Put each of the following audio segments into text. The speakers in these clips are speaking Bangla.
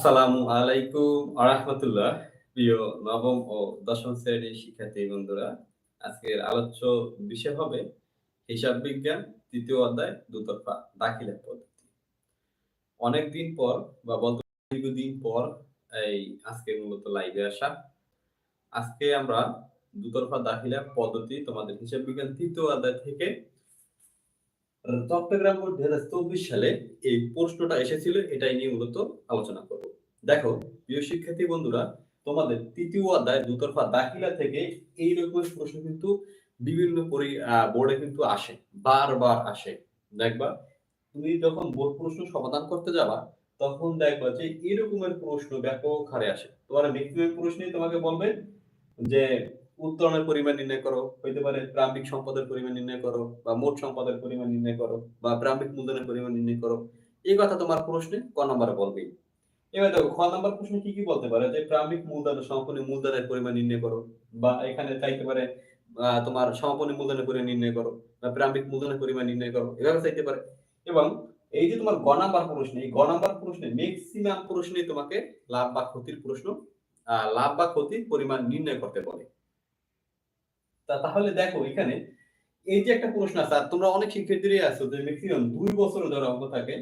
আসসালামু আলাইকুম আরহামতুল্লাহ, প্রিয় নবম ও দশম শ্রেণির শিক্ষার্থী বন্ধুরা। আজকের আলোচ্য বিষয় হবে হিসাব বিজ্ঞান, তৃতীয় অধ্যায়, দুতরফা দাখিলা পদ্ধতি। অনেকদিন পর বা বলতে দীর্ঘদিন পর এই আজকে মূলত লাইভে আসা। আজকে আমরা দুতরফা দাখিলা পদ্ধতি, তোমাদের হিসাব বিজ্ঞান তৃতীয় অধ্যায় থেকে চট্টগ্রাম দুই হাজার চব্বিশ সালে এই প্রশ্নটা এসেছিল, এটাই নিয়ে মূলত আলোচনা করব। দেখো, প্রিয় শিক্ষার্থী বন্ধুরা, তোমাদের তৃতীয় অধ্যায় দুতরফা দাখিলা থেকে এই রকমের প্রশ্ন কিন্তু বিভিন্ন বোর্ডে কিন্তু আসে, বারবার আসে। দেখবা, তুমি যখন বোর্ড প্রশ্ন সমাধান করতে যাবা, তখন দেখবা যে এরকমের প্রশ্ন ব্যাপক হারে আসে। তোমার ম্যাক্সিমাম প্রশ্নই তোমাকে বলবে যে, উত্তরণের পরিমাণ নির্ণয় করো, হইতে পারে প্রাম্ভিক সম্পদের পরিমাণ নির্ণয় করো, বা মোট সম্পদের পরিমাণ নির্ণয় করো, বা প্রাম্ভিক মূলধনের পরিমাণ নির্ণয় করো। এই কথা তোমার প্রশ্নে ক নম্বরে বলবেই। এবার দেখো, খ নম্বর প্রশ্ন কি কি বলতে পারে? যে প্রাম্ভিক মূলধন সমাপনী মূলধনের পরিমাণ নির্ণয় করো, বা এখানে চাইতে পারে তোমার সমাপনী মূলধনের পরিমাণ নির্ণয় করো, বা প্রাম্ভিক মূলধনের পরিমাণ নির্ণয় করো, এভাবে চাইতে পারে। এবং এই যে তোমার গ নাম্বার প্রশ্ন, এই গ নাম্বার প্রশ্নে ম্যাক্সিমাম প্রশ্নে তোমাকে লাভ বা ক্ষতির প্রশ্ন লাভ বা ক্ষতির পরিমাণ নির্ণয় করতে বলে। তাহলে দেখো, এখানে এই যে একটা প্রশ্ন আছে, আর তোমরা অনেক শিক্ষার্থীরাই আছো যে ম্যাক্সিমাম দুই বছর ধরে অঙ্ক থাকে।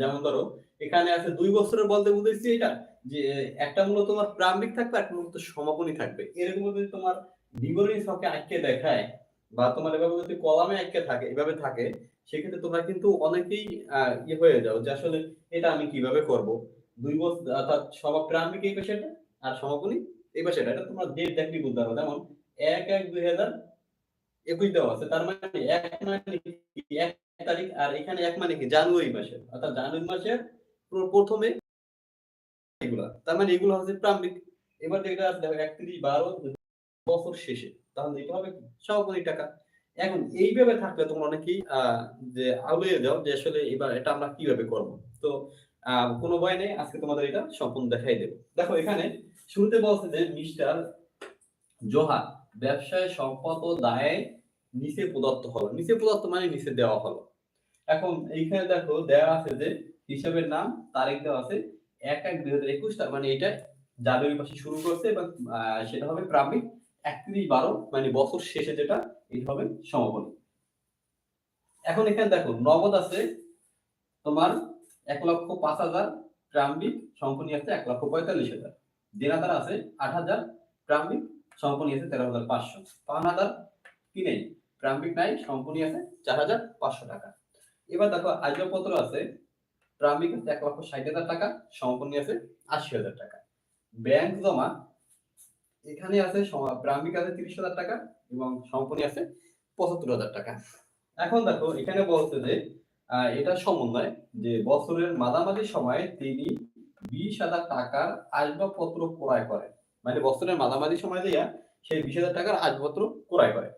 যেমন ধরো, এখানে আছে দুই বছরের বলতে বুঝেছি এটা, যে একটা মূলত তোমার প্রারম্ভিক থাকবে, একটা মূলত সমাপনী থাকবে। এরকম যদি তোমার বিবরণী ছকে আঁকে দেখায় বা তোমার এভাবে যদি কলামে আঁকে থাকে, এভাবে থাকে, সেক্ষেত্রে তোমরা কিন্তু অনেকেই ইয়ে হয়ে যাও যে আসলে এটা আমি কীভাবে করব। দুই বছর অর্থাৎ সব প্রারম্ভিক এই পাশে আর সমাপনী এই পাশে এটা তোমার ডেট দেখলি বুঝতে পারো যেমন এক এক দুই হাজার একুশ দেওয়া আছে, তার মানে এক মানে এক তারিখ, আর এখানে এক মানে কি? জানুয়ারি মাসের। অর্থাৎ জানুয়ারি মাসের প্রথমে এগুলা। তার মানে এগুলো হচ্ছে প্রারম্ভিক এবার যেটা আছে, দেখো, একত্রিশ বারো বছর শেষে। তাহলে এটা হবে সভাপতি টাকা। এখন এইভাবে থাকলে তোমরা অনেকেই যে আলোয় যাও যে আসলে এবার এটা আমরা কীভাবে করব। তো কোনো ভয় নেই। আজকে তোমাদের এটা সম্পূর্ণ দেখাই দেবো। দেখো, এখানে শুরুতে বলছে যে মিস্টার জোহা ব্যবসায় সম্পদ ও দায়ে নিচে প্রদত্ত হলো নিচে প্রদত্ত মানে নিচে দেওয়া হলো এখন এইখানে দেখো, দেওয়া আছে যে হিসাবের নাম, তারিখ দেওয়া আছে, এক এক দুই হাজার একুশ তার মানে এটা জানুয়ারি মাসে শুরু করছে এবং সেটা হবে প্রারম্ভিক একত্রিশ বারো মানে বছর শেষে যেটা এটা হবে সমাপনী। এখন এখানে দেখো, নগদ আছে তোমার এক লক্ষ পাঁচ হাজার, প্রারম্ভিক সমাপনী আছে এক লক্ষ পঁয়তাল্লিশ হাজার। দেনাদার আছে আট হাজার, প্রারম্ভিক সম্পনি আছে তেরো হাজার পাঁচশো। পাঁচ হাজার কি নেই? প্রারম্ভিক নাই সম্পনি আছে চার হাজার পাঁচশো টাকা। এবার দেখো আয়োজনপত্র আছে, প্রারম্ভিক আছে এক লক্ষ ষাট হাজার টাকা সম্পনি আছে আশি হাজার টাকা। ব্যাংক জমা, এখানে আছে প্রারম্ভিক আছে তিরিশ হাজার টাকা এবং সম্পনি আছে পঁচাত্তর হাজার টাকা। এখন দেখো, এখানে বলছে যে এটা সমন্বয়, যে বছরের মাঝামাঝি সময়ে তিনি বিশ হাজার টাকার আসবাবপত্র ক্রয় করেন। মানে বছরের মাঝামাঝি সময় দিয়া সেই বিশ হাজার টাকার আসপত্র ক্রয় করে,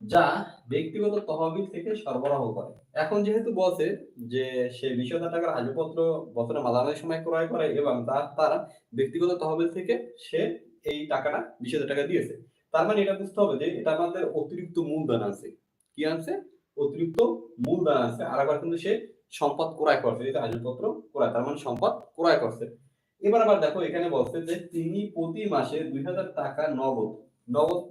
যা ব্যক্তিগত তহবিল থেকে সরবরাহ করে। এখন যেহেতু বলছে যে সে বিশ হাজার টাকার আসপত্র বছরের মাঝামাঝি সময় ক্রয় করে এবং তার তার ব্যক্তিগত তহবিল থেকে সে এই টাকাটা বিশ হাজার টাকা দিয়েছে। তার মানে এটা বুঝতে হবে যে এটা আমাদের অতিরিক্ত মূলধন আছে। কি আছে? অতিরিক্ত মূলধন আছে। আর আবার কিন্তু সে সম্পদ ক্রয় করছে যেটা আসপত্র ক্রয়, তার মানে সম্পদ ক্রয় করছে। এবার আবার দেখো, এখানে বলছে যে তিনি প্রতি মাসে দুই হাজার টাকা নগদ নগদ,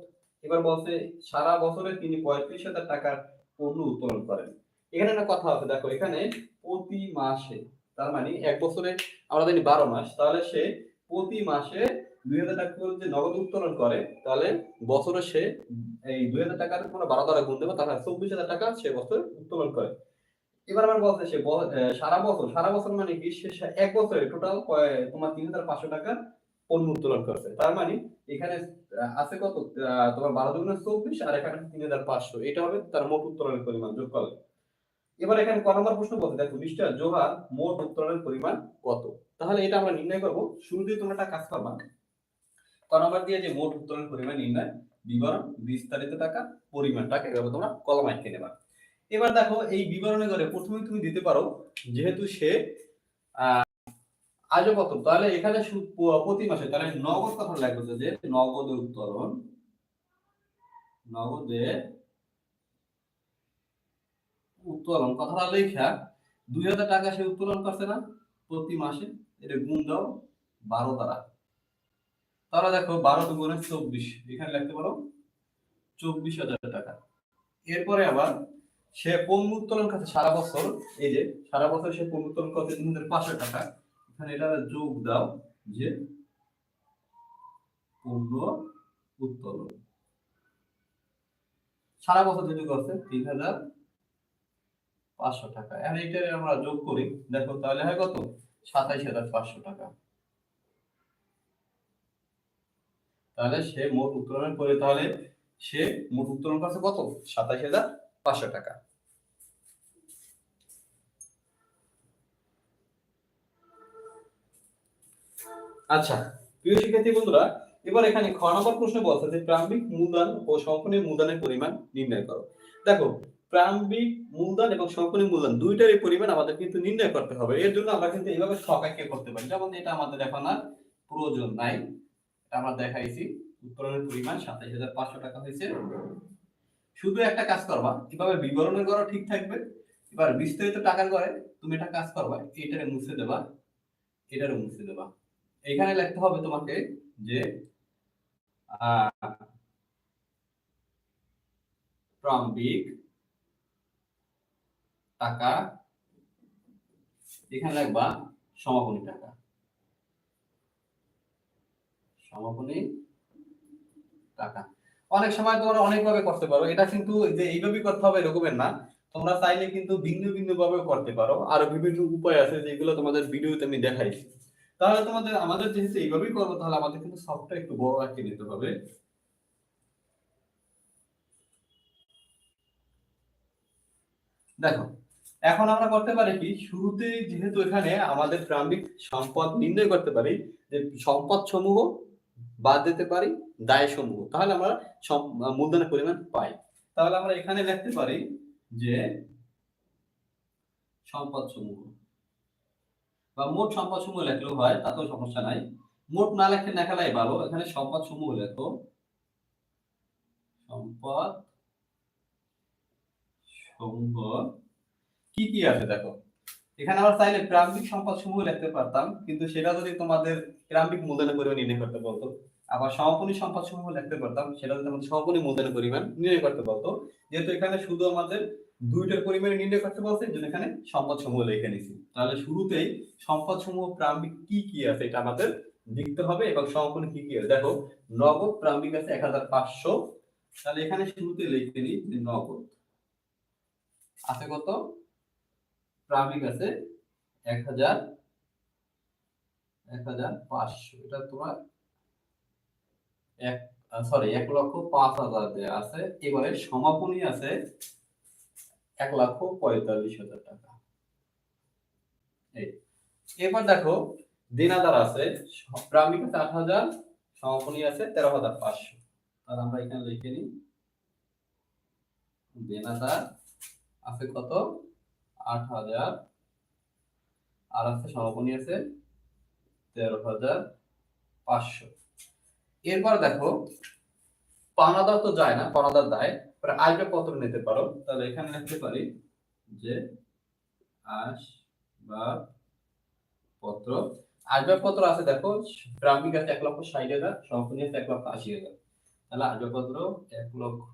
এবার বলছে সারা বছরে তিনি পঁয়ত্রিশ হাজার টাকার পণ্য উত্তোলন করেন। এখানে একটা কথা আছে, দেখো, এখানে প্রতি মাসে, তার মানে এক বছরে আমরা জানি বারো মাস, তাহলে সে প্রতি মাসে দুই হাজার টাকা করে যে নগদ উত্তোলন করে, তাহলে বছরে সে এই দুই হাজার টাকার কোনো বারো দ্বারা গুণ দেবে, তাহলে চব্বিশ হাজার টাকা সে বছরে উত্তোলন করে। এবার আবার বলছে সে সারা বছর সারা বছর মানে কি? সে এক বছরে টোটাল তোমার তিন হাজার পাঁচশো পণ্য উত্তোলন করছে। তার মানে এখানে আছে কত? তোমার বারো চব্বিশ আর এখানে তিন হাজার পাঁচশো। এটা হবে তার মোট উত্তোলনের পরিমাণ যোগ এবার এখানে ক নম্বর প্রশ্ন বলছে, দেখো, মিস্টার জোহার, মোট উত্তোলনের পরিমাণ কত? তাহলে এটা আমরা নির্ণয় করব। শুরুতেই তোমরা একটা কাজ করবা। ক নম্বর দিয়ে যে মোট উত্তোলনের পরিমাণ নির্ণয়, বিবরণ, বিস্তারিত টাকা পরিমাণটাকে এভাবে তোমরা কলম নেবা। এবার দেখো, এই বিবরণে করে প্রথমে তুমি দিতে পারো, যেহেতু সে আজও কত? তাহলে এখানে প্রতি মাসে, তাহলে নগদ কথা লাগবে যে নগদ উত্তোলন নগদে উত্তোলন কথাটা লেখা, দুই হাজার টাকা সে উত্তোলন করছে না, প্রতি মাসে, এটা গুণ দাও, বারো দ্বারা। তাহলে দেখো, বারো দুগুণে চব্বিশ, এখানে লিখতে পারো, চব্বিশ হাজার টাকা। এরপরে আবার সে পণ্য উত্তোলন খাতে সারা বছর, এই যে সারা বছর সে পণ্য উত্তোলন করতে তিন হাজার পাঁচশো টাকা, এখানে এটা যোগ দাও যে পণ্য উত্তোলন। সারা বছর যেটা করছে, তিন হাজার পাঁচশো টাকা। এখন এটা আমরা যোগ করি, দেখো তাহলে হয় কত? সাতাইশ হাজার পাঁচশো টাকা। তাহলে সে মোট উত্তোলন করে, তাহলে সে মোট উত্তোলন করছে কত? সাতাইশ হাজার পাঁচশো টাকা। আচ্ছা প্রিয় শিক্ষার্থী বন্ধুরা, এবার এখানে খ নম্বর প্রশ্ন বলছে যে প্রারম্ভিক মূলধন ও সম্পূর্ণ মূলধনের পরিমাণ নির্ণয় করো। দেখো, প্রারম্ভিক মূলধন এবং সম্পূর্ণ মূলধন দুইটারই পরিমাণ আমাদের কিন্তু নির্ণয় করতে হবে। এর জন্য আমরা কিন্তু এইভাবে সকাইকে করতে পারি। যেমন এটা আমাদের এখন আর প্রয়োজন নাই। আমরা দেখাইছি উত্তোলনের পরিমাণ সাতাইশ হাজার পাঁচশো টাকা হয়েছে। শুধু একটা কাজ করবা কীভাবে বিবরণের করো ঠিক থাকবে। এবার বিস্তারিত টাকার করে তুমি এটা কাজ করবা এটারে মুছে দেবা, এটারে মুছে দেবা। এখানে লিখতে হবে তোমাকে যে আহ, প্রারম্ভিক টাকা এখানে লিখবা সমাপনী টাকা। সমাপনী টাকা। অনেক সময় তোমরা অনেকভাবে করতে পারো। এটা কিন্তু যে এইভাবেই করতে হবে এরকমের না। তোমরা চাইলে কিন্তু ভিন্ন ভিন্ন ভাবে করতে পারো। আরও বিভিন্ন উপায় আছে যেগুলো তোমাদের ভিডিওতে আমি দেখাইছি তাহলে তোমাদের, আমাদের যেহেতু এইভাবেই করব, তাহলে আমাদের কিন্তু সবটা একটু বড় আঁকে নিতে হবে। দেখো, এখন আমরা করতে পারি কি, শুরুতে যেহেতু এখানে আমাদের প্রারম্ভিক সম্পদ নির্ণয় করতে পারি, যে সম্পদ সমূহ বাদ দিতে পারি দায় সমূহ তাহলে আমরা মূলধনের পরিমাণ পাই। তাহলে আমরা এখানে লিখতে পারি যে সম্পদ সমূহ বা মোট সম্পদ সমূহ লেখলেও হয়, তাতেও সমস্যা নাই। মোট না লেখে লেখালাই ভালো, এখানে সম্পদ সমূহ লেখো। সম্পদ সমূহ, কি কি আছে দেখো? এখানে আমরা চাইলে প্রারম্ভিক সম্পদ সমূহ লিখতে পারতাম, কিন্তু সেটা যদি তোমাদের প্রারম্ভিক মূলধনের পরিমাণ নির্ণয় করতে বলতো, আবার সমাপনী সম্পদ সমূহ লিখতে পারতাম, সেটা যদি আমাদের সমাপনী মূলধনের পরিমাণ নির্ণয় করতে বলতো, যেহেতু এখানে শুধু আমাদের দুইটার পরিমাণে নির্ণয় করতে বলছে জন্য এখানে সম্পদ সমূহ লিখে নিছি। তাহলে শুরুতেই সম্পদ সমূহ প্রারম্ভিক কি কি আছে এটা আমাদের লিখতে হবে এবং সমাপনী কি কি আছে? দেখো, নগদ প্রারম্ভিক আছে এক হাজার পাঁচশো। তাহলে এখানে শুরুতে লিখে নিই যে নগদ। আছে কত? প্রারম্ভিক আছে এক হাজার এক হাজার পাঁচশো। এটা তোমার এক সরি এক লক্ষ পাঁচ হাজার দেয়া আছে। এবারে সমাপনী আছে এক লক্ষ পঁয়তাল্লিশ হাজার টাকা। এবার দেখো দিনাদার আছে, প্রারম্ভিক আছে আট হাজার, সমাপনী আছে তেরো হাজার পাঁচশো। আর আমরা এখানে লিখে নিই দেনাদার আছে কত? আট হাজার, আর আছে সমাপনী আছে তেরো হাজার পাঁচশো। এরপর দেখো, পানাদার তো যায় না, পানাদার দায়। আয়টা পত্র নিতে পারো? তাহলে এখানে লিখতে পারি যে আস বা পত্র। আসবাবপত্র আছে, দেখো প্রারম্ভিক আছে এক লক্ষ ষাট হাজার সমাপনী আছে এক লক্ষ আশি হাজার। তাহলে আসবাবপত্র এক লক্ষ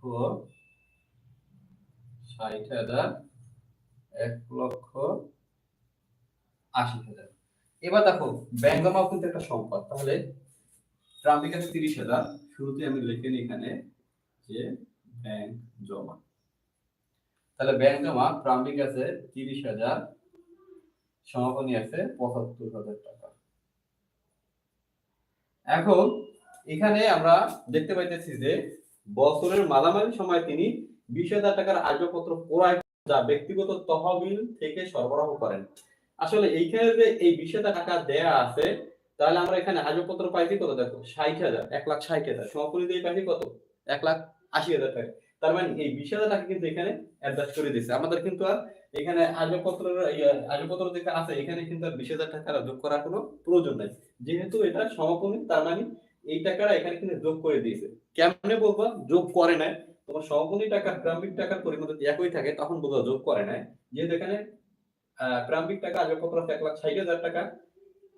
ষাট হাজার, এক লক্ষ আশি হাজার। এবার দেখো ব্যাংক কিন্তু একটা সম্পদ। তাহলে আছে তিরিশ হাজার। শুরুতে আমি লিখে এখানে যে ব্যাংক জমা। তাহলে ব্যাংক জমা প্রারম্ভিক আছে তিরিশ হাজার, সমাপনী আছে পঁচাত্তর হাজার টাকা। এখন এখানে আমরা দেখতে পাইতেছি যে বছরের মালামালি সময় তিনি বিশ হাজার টাকার আসবাবপত্র ক্রয় যা ব্যক্তিগত তহবিল থেকে সরবরাহ করেন। আসলে এইখানে যে এই বিশ হাজার টাকা দেয়া আছে, তাহলে আমরা এখানে আসবাবপত্র পাইছি কত দেখো? ষাট হাজার, এক লাখ ষাট হাজার। সমাপনী দিয়ে পাইছি কত? এক লাখ আশি হাজার টাকা। তার মানে এই বিশ হাজার টাকা কিন্তু এখানে অ্যাডজাস্ট করে দিচ্ছে আমাদের কিন্তু আর এখানে আসবাবপত্রের ইয়ে, আসবাবপত্র যেটা আছে এখানে কিন্তু আর বিশ হাজার টাকা যোগ করার কোনো প্রয়োজন নাই। যেহেতু এটা সমাপনী তার মানে এই টাকাটা এখানে কিন্তু যোগ করে দিয়েছে। কেমনে বলব? যোগ করে নাই। তোমার সমাপনী টাকা প্রারম্ভিক টাকার পরিমাণ যদি একই থাকে তখন বলব যোগ করে নাই। যেহেতু এখানে আহ, প্রারম্ভিক টাকা আসবাবপত্র এক লাখ ষাট হাজার টাকা।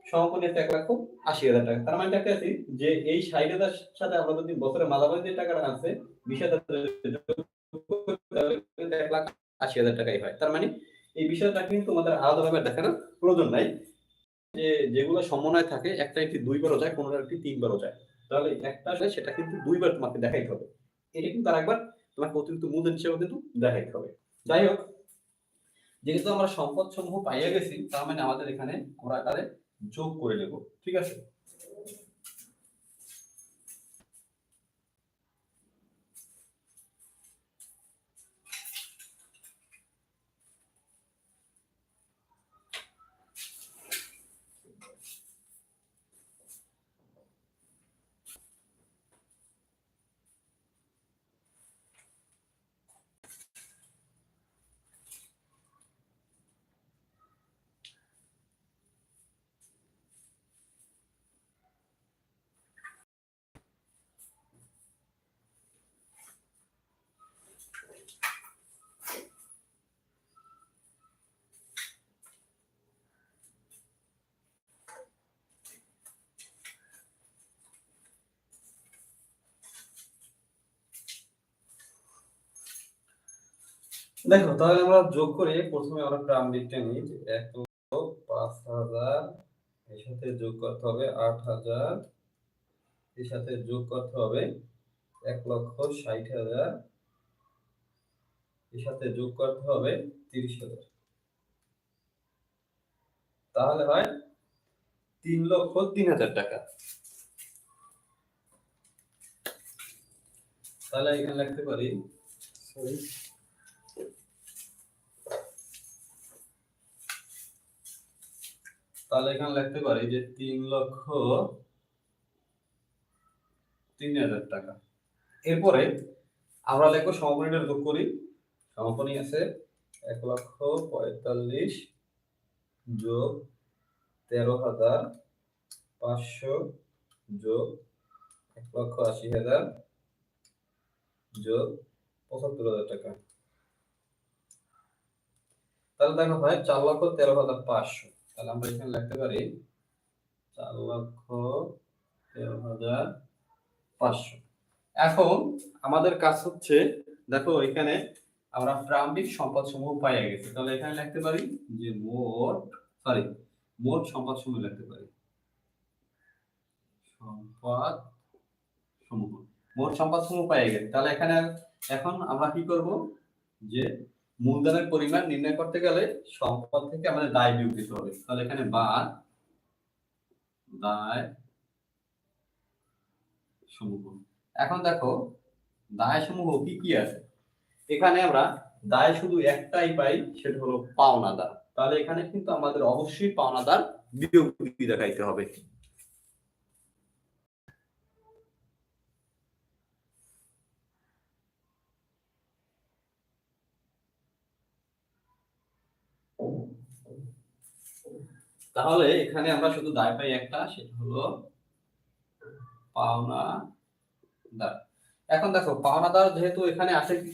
সমাপনী আছে এক লক্ষ আশি হাজার টাকা। তার মানে দেখতে আছি যে এই ষাট হাজার সাথে আমরা যদি বছরে মাঝামাঝি যে টাকাটা আছে, বিশ হাজার এক লাখ আশি হাজার টাকাই হয়। তার মানে এই টাকা কিন্তু তোমাদের আলাদাভাবে দেখানোর প্রয়োজন নাই। যে যেগুলো সমন্বয় থাকে, একটা একটি দুইবারও যায় কোনোটা একটি তিনবারও যায়। তাহলে একটা সেটা কিন্তু দুইবার তোমাকে দেখাইতে হবে। এটা কিন্তু আরেকবার তোমাকে অতিরিক্ত মূলধন হিসেবে কিন্তু দেখাইতে হবে। যাই হোক, যেহেতু আমরা সম্পদ সমূহ পাইয়া গেছি, তার মানে আমাদের এখানে আমরা তাদের যোগ করে নেব ঠিক আছে? দেখো, তাহলে আমরা যোগ করে প্রথমে আমরা প্রারম্ভিকটা নিই এক লক্ষ পাঁচ হাজার, এর সাথে যোগ করতে হবে আট হাজার, এর সাথে যোগ করতে হবে এক লক্ষ ষাট হাজার, এর সাথে যোগ করতে হবে তিরিশ হাজার। তাহলে হয় তিন লক্ষ তিন হাজার টাকা। তাহলে এখানে লিখতে পারি সরি তাহলে এখানে লিখতে পারি যে তিন লক্ষ তিন হাজার টাকা। এরপরে আমরা লিখব সমাপনীটা যোগ করি। সমাপনী আছে এক লক্ষ পঁয়তাল্লিশ যোগ তেরো হাজার পাঁচশো যোগ এক লক্ষ আশি হাজার যোগ পঁচাত্তর হাজার টাকা। তাহলে দেখো হয় চার লক্ষ তেরো হাজার পাঁচশো। তাহলে আমরা এখানে লিখতে পারি চার লক্ষ তেরো হাজার পাঁচশো। এখন আমাদের কাজ হচ্ছে, দেখো এখানে আমরা প্রারম্ভিক সম্পদ সমূহ পাইয়া গেছি। তাহলে এখানে লিখতে পারি যে মোট সরি মোট সম্পদ সমূহ লিখতে পারি। সম্পদ সমূহ মোট সম্পদ সমূহ পাইয়া গেছি। তাহলে এখানে এখন আমরা কি করব? যে মূলধনের পরিমাণ নির্ণয় করতে গেলে সম্পদ থেকে আমাদের দায় বিয়োগ দিতে হবে। তাহলে এখানে বাদ দায় সমূহ। এখন দেখো, দায় সমূহ কি কি আছে? এখানে আমরা দায় শুধু একটাই পাই, সেটা হলো পাওনাদার। তাহলে এখানে কিন্তু আমাদের অবশ্যই পাওনাদার বিয়োগ দেখাইতে হবে। তাহলে এখানে আমরা শুধু দায় পাই একটা, সেটা হলো পাওনাদার এখন দেখো পাওনাদার যেহেতু এখানে আছে কি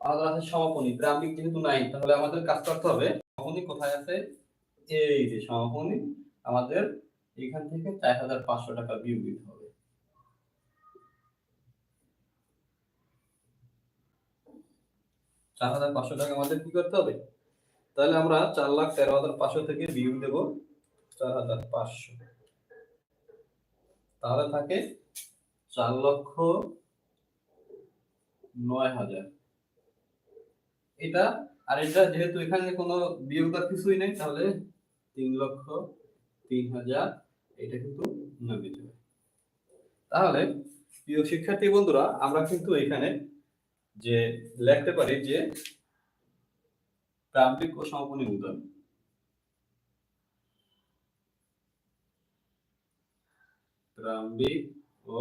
পাওনাদার আছে সমাপনী, প্রারম্ভিক যেহেতু নাই তাহলে আমাদের কাজ করতে হবে সমাপনী কোথায় আছে? এই যে সমাপনী, আমাদের এখান থেকে চার হাজার পাঁচশো টাকা বিয়োগ দিতে হবে। চার হাজার পাঁচশো টাকা আমাদের কি করতে হবে? তাহলে আমরা চার লাখ তেরো হাজার পাঁচশো থেকে বিয়োগ দেব চার হাজার পাঁচশো। তাহলে থাকে চার লক্ষ নয় হাজার। এটা, আর এটা যেহেতু এখানে কোনো বিয়োগের কিছুই নেই, তাহলে তিন লক্ষ তিন হাজার এটা কিন্তু নবী যাবে। তাহলে প্রিয় শিক্ষার্থী বন্ধুরা, আমরা কিন্তু এখানে যে লিখতে পারি যে প্রারম্ভিক ও সমাপনী মূলধন প্রারম্ভিক ও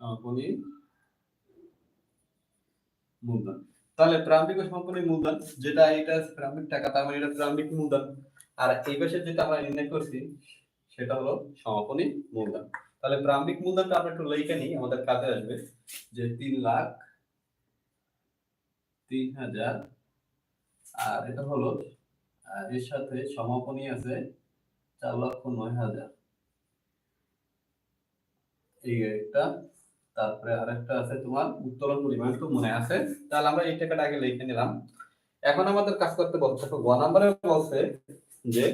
সমাপনী মূলধন। তাহলে প্রারম্ভিক ও সমাপনী মূলধন, যেটা এটা প্রারম্ভিক টাকা তার মানে এটা প্রারম্ভিক মূলধন। আর এই পাশে যেটা আমরা নির্ণয় করছি, সেটা হলো সমাপনী মূলধন। তাহলে প্রারম্ভিক মূলধনটা আমরা একটু লেখা নিই, আমাদের কাজে আসবে। যে তিন লাখ, তিন হাজার, আর এটা হলো এর সাথে সমাপনী আছে চার লক্ষ নয় হাজার। এই একটা, তারপরে আরেকটা আছে তোমার উত্তোলন পরিমাণ তো মনে আছে। তাহলে আমরা এই টাকাটা আগে লিখে নিলাম। এখন আমাদের কাজ করতে বলছে গ নাম্বারে বলছে যে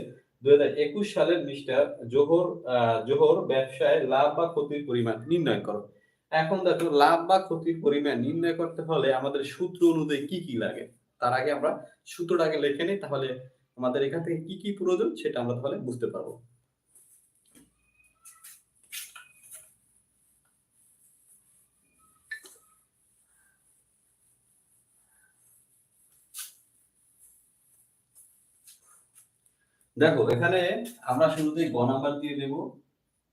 দুই হাজার একুশ সালের মিস্টার জোহর জোহর ব্যবসায় লাভ বা ক্ষতির পরিমাণ নির্ণয় করো। এখন দেখো, লাভ বা ক্ষতির পরিমাণ নির্ণয় করতে হলে আমাদের সূত্র অনুযায়ী কি কি লাগে? তার আগে আমরা সূত্রটাকে লিখে নিই, তাহলে আমাদের এখান থেকে কি কি প্রয়োজন সেটা আমরা তাহলে বুঝতে পারব। দেখো, এখানে আমরা শুরুতেই গ নাম্বার দিয়ে দেব,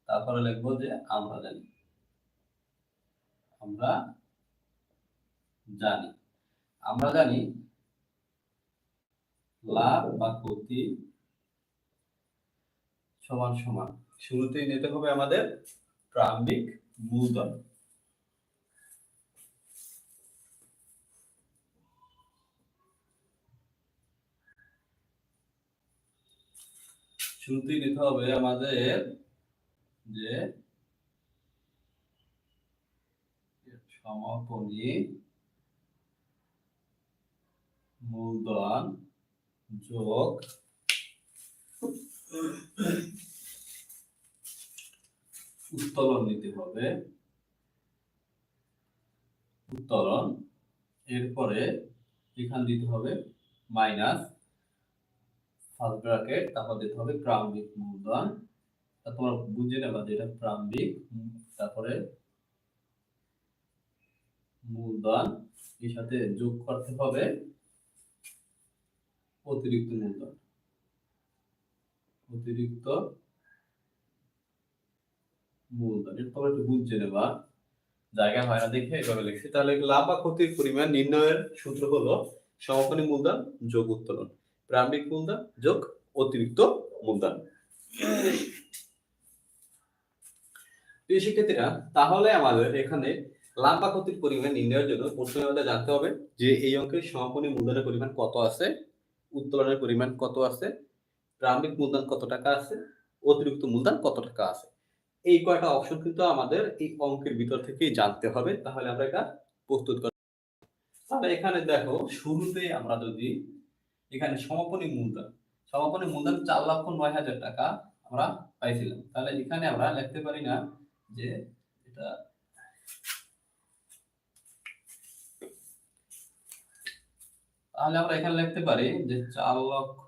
তারপরে লিখব যে আমরা জানি। আমরা জানি। আমরা জানি লাভ বা ক্ষতি সমান সমান। শুরুতেই নিতে হবে আমাদের প্রারম্ভিক মূলধন। শুরুতেই নিতে হবে আমাদের যে সমাপনী মূলধন যোগ উত্তোলন নিতে হবে। উত্তোলন এরপরে এখান দিতে হবে মাইনাস ফার্স্ট ব্র্যাকেট তারপর দিতে হবে প্রারম্ভিক মূলধন। তা তোমরা বুঝে নেবা যে এটা প্রারম্ভিক, তারপরে মূলধন, এর সাথে যোগ করতে হবে অতিরিক্ত মূলধন। অতিরিক্ত মূলধন, এটা তোমরা একটু বুঝে নেবা। জায়গা হয় না দেখে এভাবে লিখছি। তাহলে লাভ বা ক্ষতির পরিমাণ নির্ণয়ের সূত্র হলো সমাপনী মূলধন যোগ উত্তোলন। প্রারম্ভিক মূলধন যোগ অতিরিক্ত মূলধন। শিক্ষার্থীরা, তাহলে আমাদের এখানে লাভ বা ক্ষতির পরিমাণ নির্ণয়ের জন্য প্রথমে আমাদের জানতে হবে যে এই অঙ্কের সমাপনী মূলধনের পরিমাণ কত আছে, উত্তোলনের পরিমাণ কত আছে, প্রারম্ভিক মূলধন কত টাকা আছে, অতিরিক্ত মূলধন কত টাকা আছে। এই কয়টা অপশন কিন্তু আমাদের এই অঙ্কের ভিতর থেকেই জানতে হবে। তাহলে আমরা এটা প্রস্তুত করতে তাহলে এখানে দেখো, শুরুতে আমরা যদি এখানে সমাপনী মূলধন। সমাপনী মূলধন চার লক্ষ নয় হাজার টাকা আমরা পাইছিলাম। তাহলে এখানে আমরা লিখতে পারি না যে এটা তাহলে আমরা এখানে লিখতে পারি যে চার লক্ষ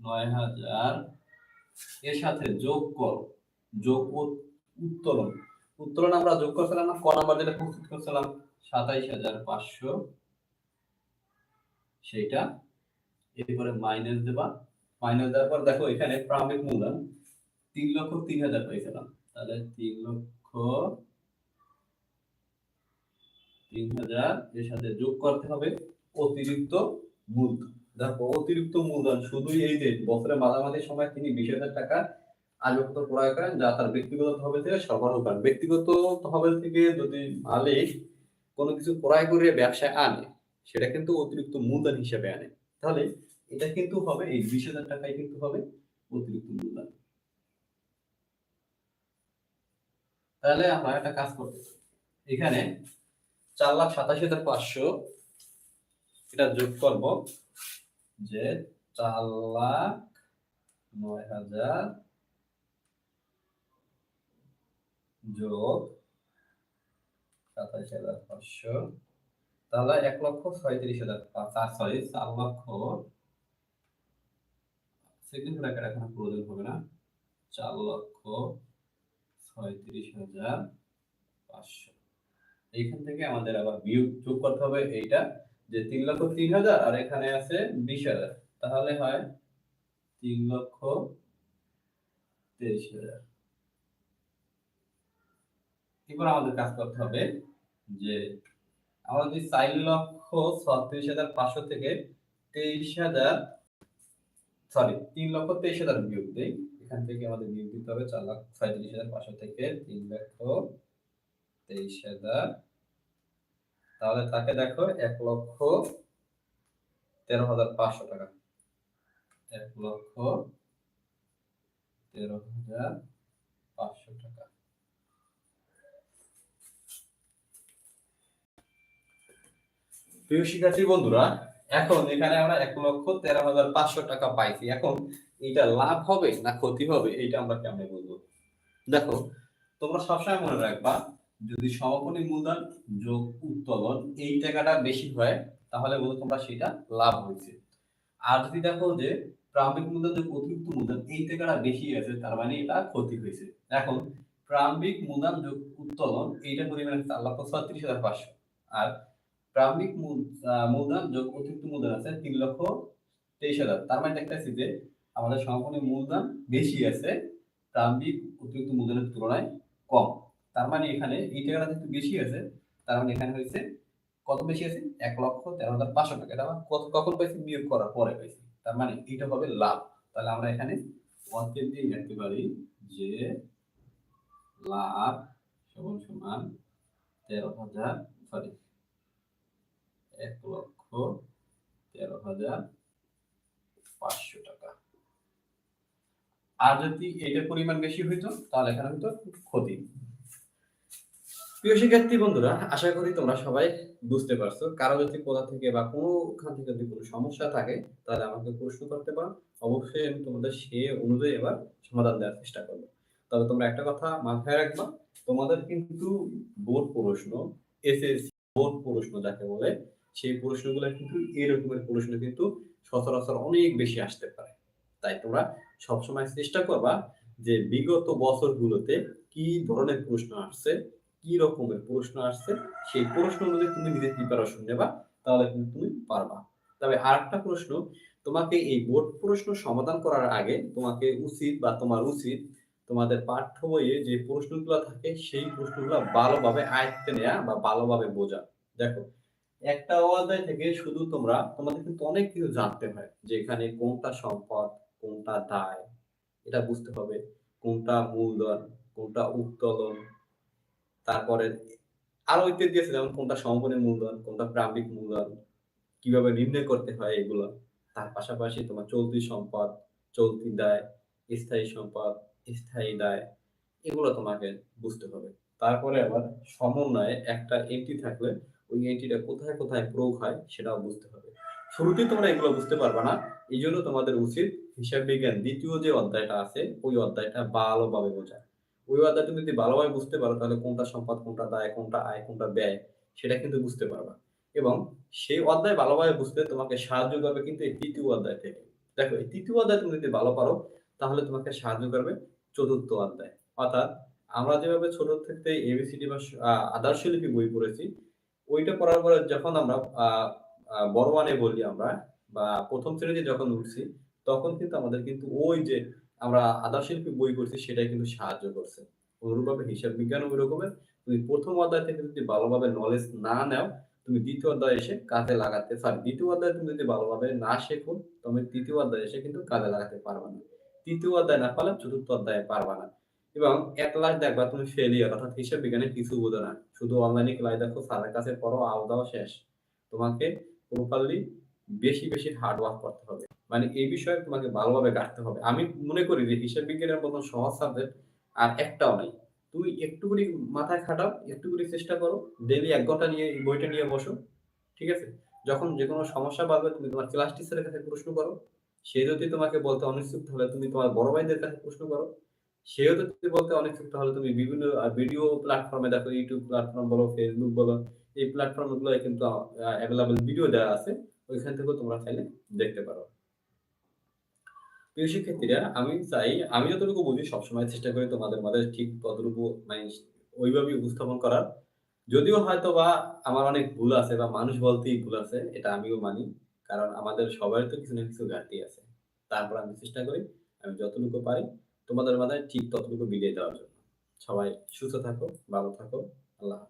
নয় হাজার এর সাথে যোগ কর, যোগ উত্তোলন। উত্তোলন আমরা যোগ করছিলাম না, ক নাম্বার যেটা প্রস্তুত করছিলাম? সাতাইশ হাজার পাঁচশো সেইটা, এরপরে মাইনাস দেবা। মাইনাস দেওয়ার পর দেখো, এখানে প্রারম্ভিক মূলধন তিন লক্ষ তিন হাজার পাইছিলাম তাহলে তিন লক্ষ তিন হাজার এর সাথে যোগ করতে হবে অতিরিক্ত মূলধন। দেখো, অতিরিক্ত মূলধন শুধুই এই যে বছরের মাঝামাঝি সময় তিনি বিশ হাজার টাকা আসবাবপত্র ক্রয় করেন, যা তার ব্যক্তিগত তহবিল থেকে সরবরাহ করেন। ব্যক্তিগত তহবিল থেকে যদি মালিক কোনো কিছু ক্রয় করে ব্যবসায় আনে সেটা কিন্তু অতিরিক্ত মূলধন হিসেবে আনে। তাহলে এটা কিন্তু হবে, এই বিশ হাজার টাকায় কিন্তু হবে অতিরিক্ত মূলধন। তাহলে আমরা একটা কাজ করতে এখানে চার লাখ সাতাশি হাজার পাঁচশো এটা যোগ করব যে চার লাখ নয় হাজার যোগ সাতাশ হাজার পাঁচশো তাহলে এক লক্ষ ছয়ত্রিশ হাজার চার সরি চার লক্ষ সেকেন্ড ব্র্যাকেট এখন প্রয়োজন হবে না। চার লক্ষ ছয়ত্রিশ হাজার পাঁচশো। এইখান থেকে আমাদের আবার বিয়োগ যোগ করতে হবে এইটা, যে তিন লক্ষ তিন হাজার আর এখানে আছে বিশ হাজার। তাহলে হয় তিন লক্ষ তেইশ হাজার। এবার আমাদের কাজ করতে হবে যে যদি চার লক্ষ ছত্রিশ হাজার পাঁচশো থেকে তেইশ হাজার সরি তিন লক্ষ তেইশ হাজার বিয়োগ দিই। এখান থেকে আমাদের বিয়োগ দিতে হবে চার লাখ ছয়ত্রিশ হাজার পাঁচশো থেকে তিন লক্ষ তেইশ হাজার। তাহলে তাকে দেখো এক লক্ষ তেরো হাজার পাঁচশো টাকা। এক লক্ষ তেরো হাজার পাঁচশো টাকা। প্রিয় শিক্ষার্থী বন্ধুরা, এখন এখানে আমরা এক লক্ষ তেরো হাজার পাঁচশো টাকা পাইছি। এখন এটা লাভ হবে না ক্ষতি হবে এটা আমরা কেমনে বলব? দেখো, তোমরা সবসময় মনে রাখবা, যদি সমাপনী মূলধন যোগ উত্তোলন এই টাকাটা বেশি হয়, তাহলে বলো তোমরা সেটা লাভ হয়েছে। আর যদি দেখো যে প্রারম্ভিক মূলধন যোগ অতিরিক্ত মূলধন, এই টাকাটা বেশি আছে, তার মানে এটা ক্ষতি হয়েছে। এখন প্রারম্ভিক মূলধন যোগ উত্তোলন এইটা পরিমাণ চার লক্ষ ছত্রিশ হাজার পাঁচশো। আর আহ, মূলধন যোগ অতিরিক্ত মূলধন আছে তিন লক্ষ তেইশ হাজার। তার মানে দেখতেছি যে আমাদের সমাপনী মূলধন বেশি আছে প্রারম্ভিক অতিরিক্ত মূলধনের তুলনায় কম। তার মানে এখানে এই টাকাটা যেহেতু বেশি আছে তার মানে এখানে হয়েছে কত বেশি আছে? এক লক্ষ তেরো হাজার পাঁচশো টাকা। এটা আমরা কখন পাইছি? বিয়োগ করার পরে পাইছি। তার মানে এটা হবে লাভ। তাহলে আমরা এখানে অর্থের দিয়ে লিখতে পারি যে লাভ সমান সমান তেরো হাজার সরি এক লক্ষ তেরো হাজার পাঁচশো টাকা। আর যদি এটার পরিমাণ বেশি হইতো, তাহলে এখানে হইতো ক্ষতি। প্রিয় শিক্ষার্থী বন্ধুরা, আশা করি তোমরা সবাই বুঝতে পারছ। কারও যদি কোথা থেকে বা কোনোখান থেকে যদি কোনো সমস্যা থাকে, তাহলে আমাকে প্রশ্ন করতে পারো। অবশ্যই আমি তোমাদের সে অনুযায়ী এবার সমাধান দেওয়ার চেষ্টা করব। তবে তোমরা একটা কথা মাথায় রাখবা, তোমাদের কিন্তু বোর্ড প্রশ্ন, এসএসসি বোর্ড প্রশ্ন যাকে বলে সেই প্রশ্নগুলো কিন্তু এরকমের প্রশ্ন কিন্তু সচরাচর অনেক বেশি আসতে পারে। তাই তোমরা সবসময় চেষ্টা করবা যে বিগত বছরগুলোতে কি ধরনের প্রশ্ন আসছে, কি রকমের প্রশ্ন আসছে, সেই প্রশ্ন অনুযায়ী তুমি নিজে প্রিপারেশন নেবা, তাহলে কিন্তু তুমি পারবা। তবে আরেকটা প্রশ্ন, তোমাকে এই বোর্ড প্রশ্ন সমাধান করার আগে তোমাকে উচিত বা তোমার উচিত তোমাদের পাঠ্য বইয়ে যে প্রশ্নগুলো থাকে, সেই প্রশ্নগুলো ভালোভাবে আয়ত্তে নেওয়া বা ভালোভাবে বোঝা। দেখো একটা অধ্যায় থেকে শুধু তোমরা, তোমাদের কিন্তু অনেক কিছু জানতে হয় যে এখানে কোনটা সম্পদ, কোনটা দায়, এটা বুঝতে হবে। কোনটা মূলধন, কোনটা উত্তোলন, তারপরে আরও ইত্যাদি আছে, যেমন কোনটা সমাপনী মূলধন, কোনটা প্রারম্ভিক মূলধন, কীভাবে নির্ণয় করতে হয় এগুলো। তার পাশাপাশি তোমার চলতি সম্পদ, চলতি দায়, স্থায়ী সম্পদ, স্থায়ী দায়, এগুলো তোমাকে বুঝতে হবে। তারপরে আবার সমন্বয়ে একটা এন্ট্রি থাকলে ওই এন্ট্রিটা কোথায় কোথায় প্রয়োগ হয় সেটাও বুঝতে হবে। শুরুতেই তোমরা এগুলো বুঝতে পারবে না এই জন্য তোমাদের উচিত হিসাব বিজ্ঞান দ্বিতীয় যে অধ্যায়টা আছে ওই অধ্যায়টা ভালোভাবে বোঝা। ওই অধ্যায় তুমি যদি ভালোভাবে বুঝতে পারো তাহলে কোনটা সম্পদ কোনটা দায় কোনটা আয় কোনটা ব্যয় সেটা কিন্তু বুঝতে পারবা। এবং সেই অধ্যায় ভালোভাবে বুঝতে তোমাকে সাহায্য করবে কিন্তু এই তৃতীয় অধ্যায় থেকে। দেখো এই তৃতীয় অধ্যায় তুমি যদি ভালো পারো তাহলে তোমাকে সাহায্য করবে চতুর্থ অধ্যায়। অর্থাৎ আমরা যেভাবে ছোট থেকে এবিসিডি বা আহ, আদর্শ লিপি বই পড়েছি ওইটা পড়ার পরে যখন আমরা বড় মানে বলি আমরা, বা প্রথম শ্রেণীতে যখন উঠছি, তখন কিন্তু আমাদের কিন্তু ওই যে আমরা আদর্শ লিপি বই করছি, সেটাই কিন্তু সাহায্য করছে। অনুরূপভাবে হিসাব বিজ্ঞান ওই রকমের। তুমি প্রথম অধ্যায় থেকে যদি ভালোভাবে নলেজ না নাও, তুমি দ্বিতীয় অধ্যায় এসে কাজে লাগাতে সরি দ্বিতীয় অধ্যায় তুমি যদি ভালোভাবে না শেখো তুমি তৃতীয় অধ্যায় এসে কিন্তু কাজে লাগাতে পারবে না। তৃতীয় অধ্যায় না পারলে চতুর্থ অধ্যায়ে পারবে না। এবং এক লাখ দেখবা তুমি ফেলিয়ার অর্থাৎ হিসাব বিজ্ঞানে কিছু বোঝো না। শুধু অনলাইনে ক্লাস দেখো স্যারের কাছে পড়ো আও দাও, শেষ। তোমাকে প্রপারলি বেশি বেশি হার্ড ওয়ার্ক করতে হবে। মানে এই বিষয়ে তোমাকে ভালোভাবে কাটতে হবে। আমি মনে করি যে হিসাব বিজ্ঞানের মতন সহজ সাবজেক্ট আর একটাও নাই। তুমি একটু করে মাথায় খাটাও একটু করে চেষ্টা করো ডেলি এক ঘণ্টা নিয়ে বইটা নিয়ে বসো, ঠিক আছে? যখন যে কোনো সমস্যা পাবে তুমি তোমার ক্লাস টিচারের কাছে প্রশ্ন করো। সে যদি তোমাকে বলতে অনিশ্চিত হলে তুমি তোমার বড় ভাইদের কাছে প্রশ্ন করো। যদি বলতে অনিশ্চিত হলে তুমি বিভিন্ন ভিডিও প্ল্যাটফর্মে দেখো ইউটিউব প্ল্যাটফর্ম বলো ফেসবুক বলো, এই প্ল্যাটফর্মগুলো কিন্তু অ্যাভেলেবল ভিডিও দেওয়া আছে। ওইখান থেকেও তোমরা চাইলে দেখতে পারো। প্রিয় শিক্ষার্থীরা, আমি চাই, আমি যতটুকু বুঝি, সবসময় চেষ্টা করি তোমাদের মাঝে ঠিক ততটুকু মানে ওইভাবে উপস্থাপন করার। যদিও হয়তো বা আমার অনেক ভুল আছে বা মানুষ বলতেই ভুল আছে, এটা আমিও মানি, কারণ আমাদের সবার তো কিছু না কিছু ঘাটতি আছে। তারপর আমি চেষ্টা করি, আমি যতটুকু পারি তোমাদের মাথায় ঠিক ততটুকু বিলিয়ে দেওয়ার জন্য। সবাই সুস্থ থাকো ভালো থাকো আল্লাহ